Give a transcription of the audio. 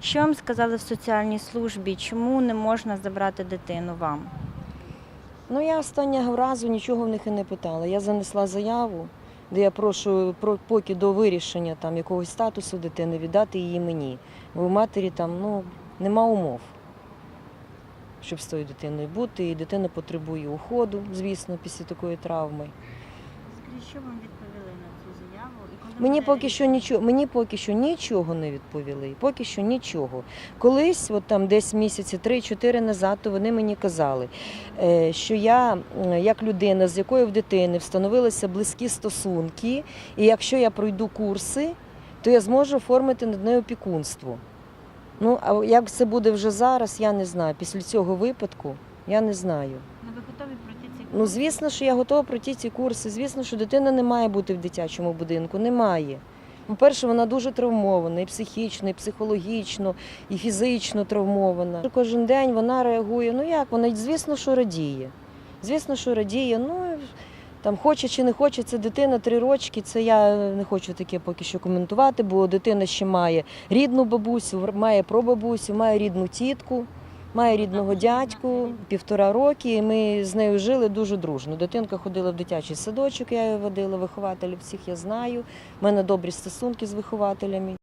Що вам сказали в соціальній службі? Чому не можна забрати дитину вам? Ну я останнього разу нічого в них і не питала. Я занесла заяву, де я прошу про поки до вирішення там якогось статусу дитини віддати її мені. Бо у матері там ну нема умов, щоб з тою дитиною бути. І дитина потребує уходу, звісно, після такої травми. Скажіть, що вам відповіли на цю заяву? І коли Мені поки що нічого, мені поки що нічого не відповіли. Поки що нічого. Колись, от там десь місяці три-чотири назад, то вони мені казали, е, що я, як людина, з якою в дитини встановилися близькі стосунки, і якщо я пройду курси, то я зможу оформити над нею опікунство. Ну, а як це буде вже зараз, я не знаю. Після цього випадку я не знаю. Ну, звісно, що я готова пройти ці курси. Звісно, що дитина не має бути в дитячому будинку. Немає. По-перше, вона дуже травмована, і психічно, і психологічно, і фізично травмована. Кожен день вона реагує. Ну як? Вона, звісно, що радіє. Звісно, що радіє. Ну, там хоче чи не хоче, це дитина три рочки. Це я не хочу таке поки що коментувати, бо дитина ще має рідну бабусю, має прабабусю, має рідну тітку. Має рідного дядьку півтора роки. і Ми з нею жили дуже дружно. Дитинка ходила в дитячий садочок, я її водила, вихователів всіх я знаю. У мене добрі стосунки з вихователями.